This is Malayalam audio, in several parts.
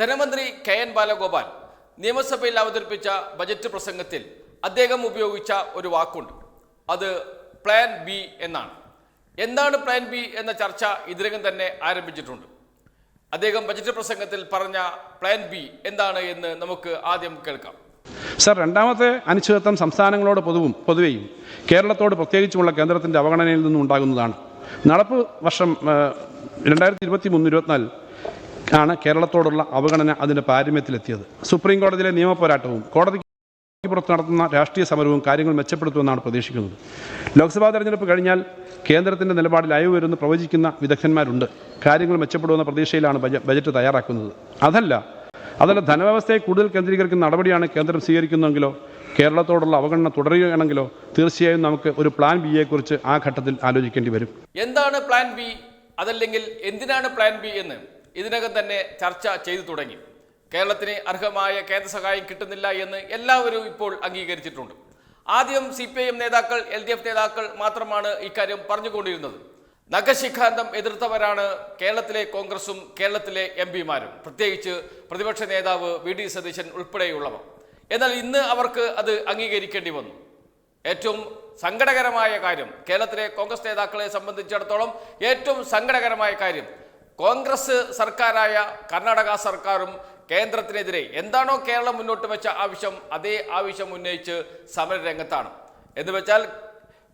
ധനമന്ത്രി കെ എൻ ബാലഗോപാൽ നിയമസഭയിൽ അവതരിപ്പിച്ച ബജറ്റ് പ്രസംഗത്തിൽ അദ്ദേഹം ഉപയോഗിച്ച ഒരു വാക്കുണ്ട്. അത് പ്ലാൻ ബി എന്നാണ്. എന്താണ് പ്ലാൻ ബി എന്ന ചർച്ച ഇതിനകം തന്നെ ആരംഭിച്ചിട്ടുണ്ട്. അദ്ദേഹം ബജറ്റ് പ്രസംഗത്തിൽ പറഞ്ഞ പ്ലാൻ ബി എന്താണ് എന്ന് നമുക്ക് ആദ്യം കേൾക്കാം. സർ രണ്ടാമത്തെ അനിശ്ചിതത്വം സംസ്ഥാനങ്ങളോട് പൊതുവും പൊതുവെയും കേരളത്തോട് പ്രത്യേകിച്ചുമുള്ള കേന്ദ്രത്തിന്റെ അവഗണനയിൽ നിന്നും ഉണ്ടാകുന്നതാണ്. നടപ്പ് വർഷം രണ്ടായിരത്തി ഇരുപത്തി മൂന്ന് ഇരുപത്തിനാല് ആണ് കേരളത്തോടുള്ള അവഗണന അതിന്റെ പാരമ്യത്തിലെത്തിയത്. സുപ്രീം കോടതിയിലെ നിയമപോരാട്ടവും കോടതിക്ക് പുറത്ത് നടത്തുന്ന രാഷ്ട്രീയ സമരവും കാര്യങ്ങൾ മെച്ചപ്പെടുത്തുമെന്നാണ് പ്രതീക്ഷിക്കുന്നത്. ലോക്സഭാ തെരഞ്ഞെടുപ്പ് കഴിഞ്ഞാൽ കേന്ദ്രത്തിന്റെ നിലപാടിൽ അയവ് വരുമെന്ന് പ്രവചിക്കുന്ന വിദഗ്ധന്മാരുണ്ട്. കാര്യങ്ങൾ മെച്ചപ്പെടുമെന്ന പ്രതീക്ഷയിലാണ് ബജ- ബജറ്റ് തയ്യാറാക്കുന്നത്. അതല്ല അതല്ല ധനവ്യവസ്ഥയെ കൂടുതൽ കേന്ദ്രീകരിക്കുന്ന നടപടിയാണ് കേന്ദ്രം സ്വീകരിക്കുന്നതെങ്കിലോ കേരളത്തോടുള്ള അവഗണന തുടരുകയാണെങ്കിലോ തീർച്ചയായും നമുക്ക് ഒരു പ്ലാൻ ബിയെക്കുറിച്ച് ആ ഘട്ടത്തിൽ ആലോചിക്കേണ്ടി വരും. എന്താണ് പ്ലാൻ ബി അതല്ലെങ്കിൽ എന്തിനാണ് പ്ലാൻ ബി എന്ന്? ഇതിനകം തന്നെ ചർച്ച ചെയ്തു തുടങ്ങി. കേരളത്തിന് അർഹമായ കേന്ദ്ര സഹായം കിട്ടുന്നില്ല എന്ന് എല്ലാവരും ഇപ്പോൾ അംഗീകരിച്ചിട്ടുണ്ട്. ആദ്യം സി പി ഐ എം നേതാക്കൾ എൽ ഡി എഫ് നേതാക്കൾ മാത്രമാണ് ഇക്കാര്യം പറഞ്ഞുകൊണ്ടിരുന്നത്. നഖശിഖാന്തം എതിർത്തവരാണ് കേരളത്തിലെ കോൺഗ്രസും കേരളത്തിലെ എം പിമാരും. പ്രത്യേകിച്ച് പ്രതിപക്ഷ നേതാവ് വി ഡി സതീശൻ ഉൾപ്പെടെയുള്ളവർ. എന്നാൽ ഇന്ന് അവർക്ക് അത് അംഗീകരിക്കേണ്ടി വന്നു. ഏറ്റവും സങ്കടകരമായ കാര്യം കേരളത്തിലെ കോൺഗ്രസ് നേതാക്കളെ സംബന്ധിച്ചിടത്തോളം ഏറ്റവും സങ്കടകരമായ കാര്യം കോൺഗ്രസ് സർക്കാരായ കർണാടക സർക്കാരും കേന്ദ്രത്തിനെതിരെ എന്താണോ കേരളം മുന്നോട്ട് വെച്ച ആവശ്യം അതേ ആവശ്യം ഉന്നയിച്ച് സമരരംഗത്താണ്. എന്ന് വെച്ചാൽ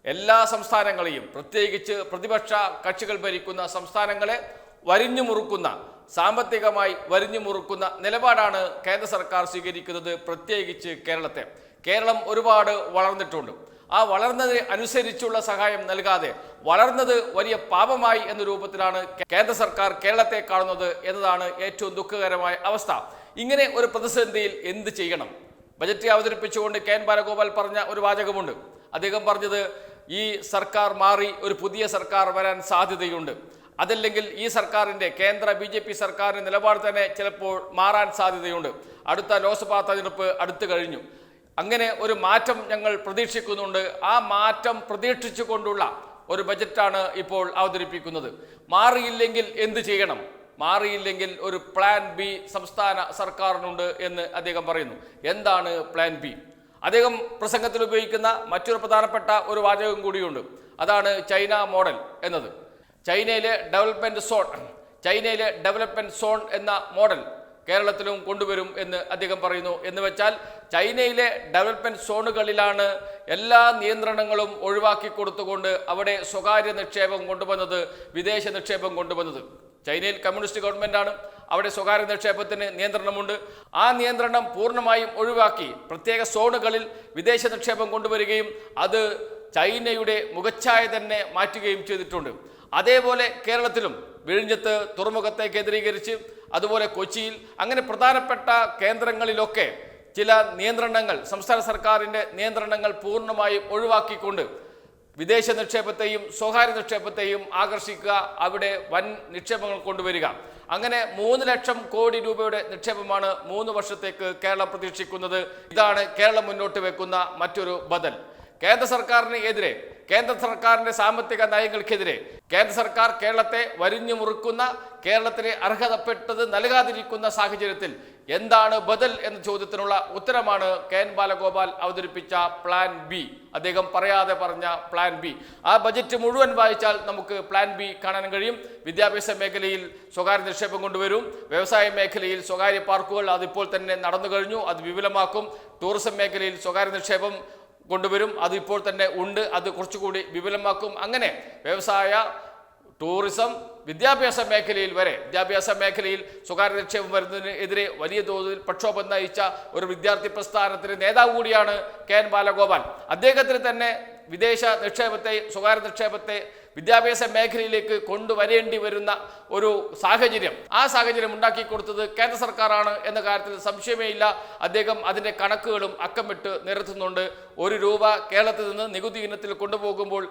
എല്ലാ സംസ്ഥാനങ്ങളെയും പ്രത്യേകിച്ച് പ്രതിപക്ഷ കക്ഷികൾ ഭരിക്കുന്ന സംസ്ഥാനങ്ങളെ വരിഞ്ഞു മുറുക്കുന്ന സാമ്പത്തികമായി വരിഞ്ഞു മുറുക്കുന്ന നിലപാടാണ് കേന്ദ്ര സർക്കാർ സ്വീകരിക്കുന്നത് പ്രത്യേകിച്ച് കേരളത്തെ. കേരളം ഒരുപാട് വളർന്നിട്ടുണ്ട്. ആ വളർന്നതിന് അനുസരിച്ചുള്ള സഹായം നൽകാതെ വളർന്നത് വലിയ പാപമായി എന്ന രൂപത്തിലാണ് കേന്ദ്ര സർക്കാർ കേരളത്തെ കാണുന്നത് എന്നതാണ് ഏറ്റവും ദുഃഖകരമായ അവസ്ഥ. ഇങ്ങനെ ഒരു പ്രതിസന്ധിയിൽ എന്ത് ചെയ്യണം? ബജറ്റ് അവതരിപ്പിച്ചുകൊണ്ട് കെ എൻ ബാലഗോപാൽ പറഞ്ഞ ഒരു വാചകമുണ്ട്. അദ്ദേഹം പറഞ്ഞത് ഈ സർക്കാർ മാറി ഒരു പുതിയ സർക്കാർ വരാൻ സാധ്യതയുണ്ട്. അതല്ലെങ്കിൽ ഈ സർക്കാരിന്റെ കേന്ദ്ര ബി ജെ പി സർക്കാരിന്റെ നിലപാട് തന്നെ ചിലപ്പോൾ മാറാൻ സാധ്യതയുണ്ട്. അടുത്ത ലോക്സഭാ തെരഞ്ഞെടുപ്പ് അടുത്തു കഴിഞ്ഞു. അങ്ങനെ ഒരു മാറ്റം ഞങ്ങൾ പ്രതീക്ഷിക്കുന്നുണ്ട്. ആ മാറ്റം പ്രതീക്ഷിച്ചുകൊണ്ടുള്ള ഒരു ബജറ്റാണ് ഇപ്പോൾ അവതരിപ്പിക്കുന്നത്. മാറിയില്ലെങ്കിൽ എന്ത് ചെയ്യണം? മാറിയില്ലെങ്കിൽ ഒരു പ്ലാൻ ബി സംസ്ഥാന സർക്കാരിനുണ്ട് എന്ന് അദ്ദേഹം പറയുന്നു. എന്താണ് പ്ലാൻ ബി അദ്ദേഹം പ്രസംഗത്തിൽ ഉപയോഗിക്കുന്ന മറ്റൊരു പ്രധാനപ്പെട്ട ഒരു വാചകം കൂടിയുണ്ട്. അതാണ് ചൈന മോഡൽ എന്നത്. ചൈനയിലെ ഡെവലപ്മെന്റ് സോൺ ചൈനയിലെ ഡെവലപ്മെന്റ് സോൺ എന്ന മോഡൽ കേരളത്തിലും കൊണ്ടുവരും എന്ന് അദ്ദേഹം പറയുന്നു. എന്ന് വെച്ചാൽ ചൈനയിലെ ഡെവലപ്മെന്റ് സോണുകളിലാണ് എല്ലാ നിയന്ത്രണങ്ങളും ഒഴിവാക്കി കൊടുത്തുകൊണ്ട് അവിടെ സ്വകാര്യ നിക്ഷേപം കൊണ്ടുവന്നത് വിദേശ നിക്ഷേപം കൊണ്ടുവന്നത്. ചൈനയിൽ കമ്മ്യൂണിസ്റ്റ് ഗവൺമെന്റാണ് അവിടെ സ്വകാര്യ നിക്ഷേപത്തിന് നിയന്ത്രണമുണ്ട്. ആ നിയന്ത്രണം പൂർണമായും ഒഴിവാക്കി പ്രത്യേക സോണുകളിൽ വിദേശ നിക്ഷേപം കൊണ്ടുവരികയും അത് ചൈനയുടെ മുഖച്ഛായ തന്നെ മാറ്റുകയും ചെയ്തിട്ടുണ്ട്. അതേപോലെ കേരളത്തിലും വിഴിഞ്ഞത്ത് തുറമുഖത്തെ കേന്ദ്രീകരിച്ച് അതുപോലെ കൊച്ചിയിൽ അങ്ങനെ പ്രധാനപ്പെട്ട കേന്ദ്രങ്ങളിലൊക്കെ ചില നിയന്ത്രണങ്ങൾ സംസ്ഥാന സർക്കാരിന്റെ നിയന്ത്രണങ്ങൾ പൂർണമായും ഒഴിവാക്കിക്കൊണ്ട് വിദേശ നിക്ഷേപത്തെയും സ്വകാര്യ നിക്ഷേപത്തെയും ആകർഷിക്കുക അവിടെ വൻ നിക്ഷേപങ്ങൾ കൊണ്ടുവരിക. അങ്ങനെ മൂന്ന് ലക്ഷം കോടി രൂപയുടെ നിക്ഷേപമാണ് മൂന്ന് വർഷത്തേക്ക് കേരളം പ്രതീക്ഷിക്കുന്നത്. ഇതാണ് കേരളം മുന്നോട്ട് വെക്കുന്ന മറ്റൊരു ബദൽ. കേന്ദ്ര സർക്കാരിന് എതിരെ കേന്ദ്ര സർക്കാരിന്റെ സാമ്പത്തിക നയങ്ങൾക്കെതിരെ കേന്ദ്ര സർക്കാർ കേരളത്തെ വരിഞ്ഞു മുറുക്കുന്ന കേരളത്തിന് അർഹതപ്പെട്ടത് നൽകാതിരിക്കുന്ന സാഹചര്യത്തിൽ എന്താണ് ബദൽ എന്ന ചോദ്യത്തിനുള്ള ഉത്തരമാണ് കെ എൻ ബാലഗോപാൽ അവതരിപ്പിച്ച പ്ലാൻ ബി അദ്ദേഹം പറയാതെ പറഞ്ഞ പ്ലാൻ ബി ആ ബജറ്റ് മുഴുവൻ വായിച്ചാൽ നമുക്ക് പ്ലാൻ ബി കാണാൻ കഴിയും. വിദ്യാഭ്യാസ മേഖലയിൽ സ്വകാര്യ നിക്ഷേപം കൊണ്ടുവരും. വ്യവസായ മേഖലയിൽ സ്വകാര്യ പാർക്കുകൾ അതിപ്പോൾ തന്നെ നടന്നു കഴിഞ്ഞു. അത് വിപുലമാക്കും. ടൂറിസം മേഖലയിൽ സ്വകാര്യ നിക്ഷേപം കൊണ്ടുവരും. അത് ഇപ്പോൾ തന്നെ ഉണ്ട്. അത് കുറച്ചുകൂടി വിപുലമാക്കും. അങ്ങനെ വ്യവസായ ടൂറിസം വിദ്യാഭ്യാസ മേഖലയിൽ വരെ വിദ്യാഭ്യാസ മേഖലയിൽ സ്വകാര്യ നിക്ഷേപം വരുന്നതിന് എതിരെ വലിയ തോതിൽ പ്രക്ഷോഭം നയിച്ച ഒരു വിദ്യാർത്ഥി പ്രസ്ഥാനത്തിന് നേതാവ് കൂടിയാണ് കെ എൻ ബാലഗോപാൽ. അദ്ദേഹത്തിന് തന്നെ വിദേശ നിക്ഷേപത്തെ സ്വകാര്യ നിക്ഷേപത്തെ വിദ്യാഭ്യാസ മേഖലയിലേക്ക് കൊണ്ടുവരേണ്ടി വരുന്ന ഒരു സാഹചര്യം. ആ സാഹചര്യം ഉണ്ടാക്കി കൊടുത്തത് കേന്ദ്ര സർക്കാരാണ് എന്ന കാര്യത്തിൽ സംശയമേ ഇല്ല. അദ്ദേഹം അതിന്റെ കണക്കുകളും അക്കമിട്ട് നിരത്തുന്നുണ്ട്. ഒരു രൂപ കേരളത്തിൽ നിന്ന് നികുതി ഇനത്തിൽ കൊണ്ടുപോകുമ്പോൾ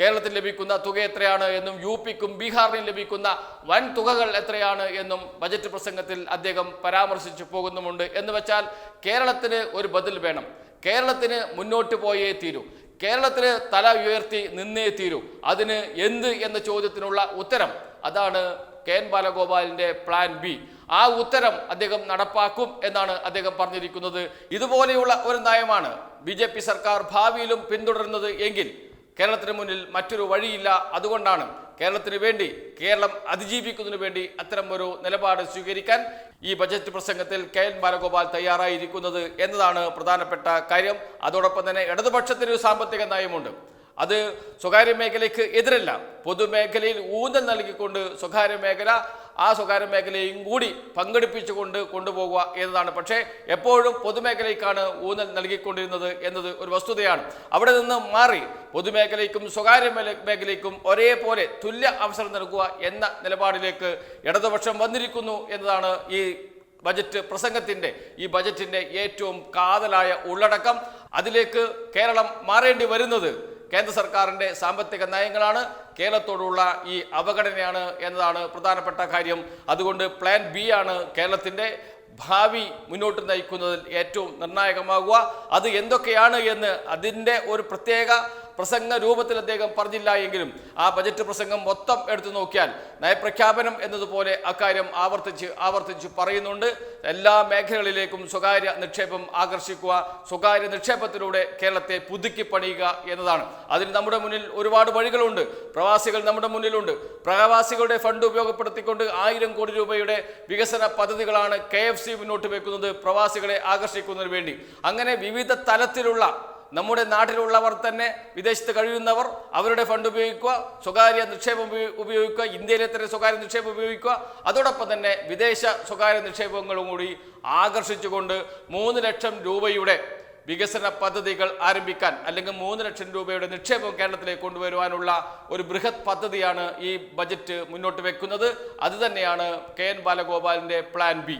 കേരളത്തിൽ ലഭിക്കുന്ന തുക എത്രയാണ് എന്നും യു പിക്കും ബീഹാറിനും ലഭിക്കുന്ന വൻ തുകകൾ എത്രയാണ് എന്നും ബജറ്റ് പ്രസംഗത്തിൽ അദ്ദേഹം പരാമർശിച്ചു പോകുന്നുമുണ്ട്. എന്ന് വെച്ചാൽ കേരളത്തിന് ഒരു ബദൽ വേണം. കേരളത്തിന് മുന്നോട്ട് പോയേ തീരൂ. കേരളത്തിന് തല ഉയർത്തി നിന്നേ തീരൂ. അതിന് എന്ത് എന്ന ചോദ്യത്തിനുള്ള ഉത്തരം അതാണ് കെ എൻ ബാലഗോപാലിന്റെ പ്ലാൻ ബി ആ ഉത്തരം അദ്ദേഹം നടപ്പാക്കും എന്നാണ് അദ്ദേഹം പറഞ്ഞിരിക്കുന്നത്. ഇതുപോലെയുള്ള ഒരു നയമാണ് ബി സർക്കാർ ഭാവിയിലും പിന്തുടരുന്നത് എങ്കിൽ കേരളത്തിന് മുന്നിൽ മറ്റൊരു വഴിയില്ല. അതുകൊണ്ടാണ് കേരളത്തിന് വേണ്ടി കേരളം അതിജീവിക്കുന്നതിനു വേണ്ടി അത്തരം ഒരു നിലപാട് സ്വീകരിക്കാൻ ഈ ബജറ്റ് പ്രസംഗത്തിൽ കെ എൻ ബാലഗോപാൽ തയ്യാറായിരിക്കുന്നത് എന്നതാണ് പ്രധാനപ്പെട്ട കാര്യം. അതോടൊപ്പം തന്നെ ഇടതുപക്ഷത്തിന് ഒരു സാമ്പത്തിക നയമുണ്ട്. അത് സ്വകാര്യ മേഖലയ്ക്ക് എതിരല്ല. പൊതുമേഖലയിൽ ഊന്നൽ നൽകിക്കൊണ്ട് സ്വകാര്യ മേഖല ആ സ്വകാര്യ മേഖലയും കൂടി പങ്കെടുപ്പിച്ചുകൊണ്ട് കൊണ്ടുപോകുക എന്നതാണ്. പക്ഷേ എപ്പോഴും പൊതുമേഖലയ്ക്കാണ് ഊന്നൽ നൽകിക്കൊണ്ടിരുന്നത് എന്നത് ഒരു വസ്തുതയാണ്. അവിടെ നിന്ന് മാറി പൊതുമേഖലയ്ക്കും സ്വകാര്യ മേഖലയ്ക്കും ഒരേപോലെ തുല്യ അവസരം നൽകുക എന്ന നിലപാടിലേക്ക് ഇടതുപക്ഷം വന്നിരിക്കുന്നു എന്നതാണ് ഈ ബജറ്റ് പ്രസംഗത്തിന്റെ ഈ ബജറ്റിന്റെ ഏറ്റവും കാതലായ ഉള്ളടക്കം. അതിലേക്ക് കേരളം മാറേണ്ടി വരുന്നത് കേന്ദ്ര സർക്കാരിന്റെ സാമ്പത്തിക നയങ്ങളാണ്. കേരളത്തോടുള്ള ഈ അവഗണനയാണ് എന്നതാണ് പ്രധാനപ്പെട്ട കാര്യം. അതുകൊണ്ട് പ്ലാൻ ബി ആണ് കേരളത്തിന്റെ ഭാവി മുന്നോട്ട് നയിക്കുന്നതിൽ ഏറ്റവും നിർണായകമാകുക. അത് എന്തൊക്കെയാണ് എന്ന് അതിന്റെ ഒരു പ്രത്യേക പ്രസംഗ രൂപത്തിൽ അദ്ദേഹം പറഞ്ഞില്ല എങ്കിലും ആ ബജറ്റ് പ്രസംഗം മൊത്തം എടുത്തു നോക്കിയാൽ നയപ്രഖ്യാപനം എന്നതുപോലെ അക്കാര്യം ആവർത്തിച്ച് ആവർത്തിച്ച് പറയുന്നുണ്ട്. എല്ലാ മേഖലകളിലേക്കും സ്വകാര്യ നിക്ഷേപം ആകർഷിക്കുക സ്വകാര്യ നിക്ഷേപത്തിലൂടെ കേരളത്തെ പുതുക്കി പണിയുക എന്നതാണ്. അതിന് നമ്മുടെ മുന്നിൽ ഒരുപാട് വഴികളുണ്ട്. പ്രവാസികൾ നമ്മുടെ മുന്നിലുണ്ട്. പ്രവാസികളുടെ ഫണ്ട് ഉപയോഗപ്പെടുത്തിക്കൊണ്ട് ആയിരം കോടി രൂപയുടെ വികസന പദ്ധതികളാണ് കെ മുന്നോട്ട് വെക്കുന്നത് പ്രവാസികളെ ആകർഷിക്കുന്നതിന് വേണ്ടി. അങ്ങനെ വിവിധ തലത്തിലുള്ള നമ്മുടെ നാട്ടിലുള്ളവർ തന്നെ വിദേശത്ത് കഴിയുന്നവർ അവരുടെ ഫണ്ട് ഉപയോഗിക്കുക സ്വകാര്യ നിക്ഷേപം ഉപയോഗിക്കുക ഇന്ത്യയിലെ തന്നെ സ്വകാര്യ നിക്ഷേപം ഉപയോഗിക്കുക. അതോടൊപ്പം തന്നെ വിദേശ സ്വകാര്യ നിക്ഷേപങ്ങളും കൂടി ആകർഷിച്ചുകൊണ്ട് മൂന്ന് ലക്ഷം രൂപയുടെ വികസന പദ്ധതികൾ ആരംഭിക്കാൻ അല്ലെങ്കിൽ മൂന്ന് ലക്ഷം രൂപയുടെ നിക്ഷേപം കേരളത്തിലേക്ക് കൊണ്ടുവരുവാനുള്ള ഒരു ബൃഹത് പദ്ധതിയാണ് ഈ ബജറ്റ് മുന്നോട്ട് വെക്കുന്നത്. അതുതന്നെയാണ് കെ എൻ ബാലഗോപാലിന്റെ പ്ലാൻ ബി.